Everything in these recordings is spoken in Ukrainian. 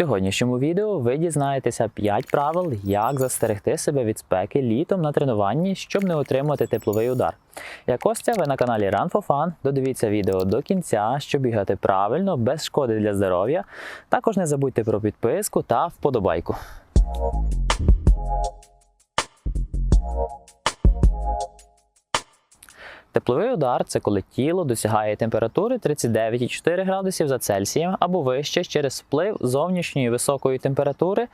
сьогоднішньому відео ви дізнаєтеся 5 правил, як застерегти себе від спеки літом на тренуванні, щоб не отримати тепловий удар. Я Костя, ви на каналі Run for Fun. Додивіться відео до кінця, щоб бігати правильно, без шкоди для здоров'я. Також не забудьте про підписку та вподобайку. Тепловий удар це коли тіло досягає температури 39,4 градусів за Цельсієм або вище через вплив зовнішньої високої температури,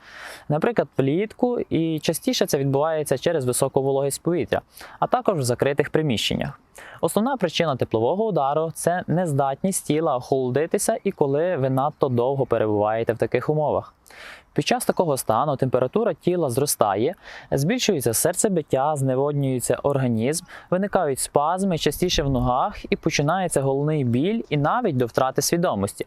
наприклад, влітку, і частіше це відбувається через високу вологість повітря, а також в закритих приміщеннях. Основна причина теплового удару це нездатність тіла охолодитися і коли ви надто довго перебуваєте в таких умовах. Під час такого стану температура тіла зростає, збільшується серцебиття, зневоднюється організм, виникають спазми частіше в ногах і починається головний біль і навіть до втрати свідомості.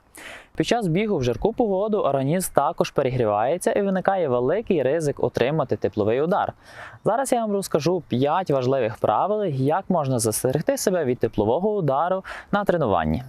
Під час бігу в жарку погоду організм також перегрівається і виникає великий ризик отримати тепловий удар. Зараз я вам розкажу 5 важливих правил, як можна застерегти себе від теплового удару на тренуванні.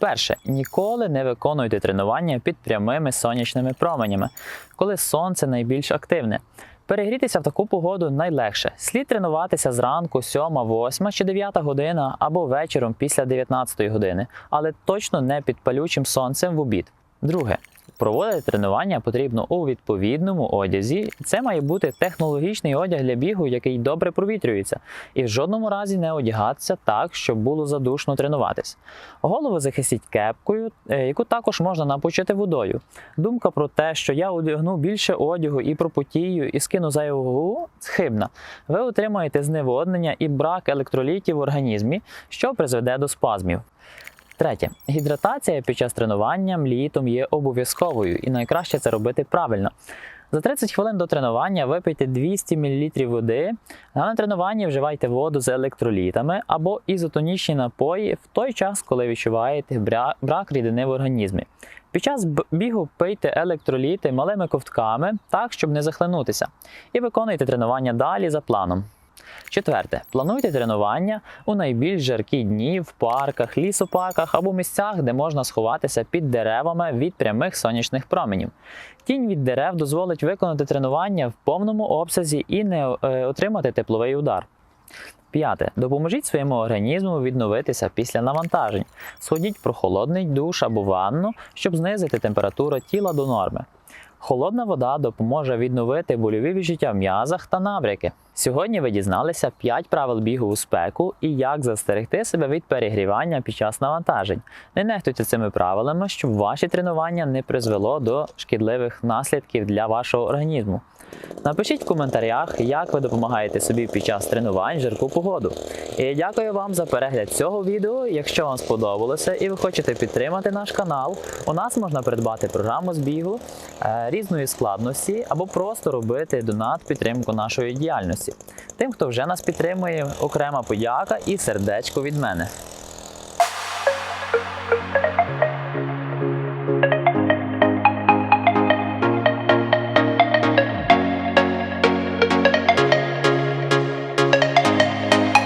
Перше, ніколи не виконуйте тренування під прямими сонячними променями, коли сонце найбільш активне. Перегрітися в таку погоду найлегше. Слід тренуватися зранку 7, 8 чи 9 година або вечором після 19 години, але точно не під палючим сонцем в обід. Друге, проводити тренування потрібно у відповідному одязі. Це має бути технологічний одяг для бігу, який добре провітрюється, і в жодному разі не одягатися так, щоб було задушно тренуватись. Голову захистіть кепкою, е, яку також можна напочити водою. Думка про те, що я одягну більше одягу і пропотію, і скину зайву вагу, хибна. Ви отримаєте зневоднення і брак електролітів в організмі, що призведе до спазмів. Третє, гідратація під час тренування літом є обов'язковою і найкраще це робити правильно. За 30 хвилин до тренування випийте 200 мл води, а на тренуванні вживайте воду з електролітами або ізотонічні напої в той час, коли відчуваєте брак рідини в організмі. Під час бігу пийте електроліти малими ковтками, так, щоб не захлинутися, і виконуйте тренування далі за планом. Четверте, плануйте тренування у найбільш жаркі дні в парках, лісопарках або місцях, де можна сховатися під деревами від прямих сонячних променів. Тінь від дерев дозволить виконати тренування в повному обсязі і не е, отримати тепловий удар. П'яте. Допоможіть своєму організму відновитися після навантажень. Сходіть в прохолодний душ або ванну, щоб знизити температуру тіла до норми. Холодна вода допоможе відновити больові відчуття в м'язах та набряки. Сьогодні ви дізналися 5 правил бігу у спеку і як застерегти себе від перегрівання під час навантажень. Не нехтуйте цими правилами, щоб ваші тренування не призвело до шкідливих наслідків для вашого організму. Напишіть в коментарях, як ви допомагаєте собі під час тренувань в жарку погоду. І дякую вам за перегляд цього відео. Якщо вам сподобалося і ви хочете підтримати наш канал, у нас можна придбати програму з бігу е, різної складності або просто робити донат підтримку нашої діяльності. Тим, хто вже нас підтримує, окрема подяка і сердечко від мене.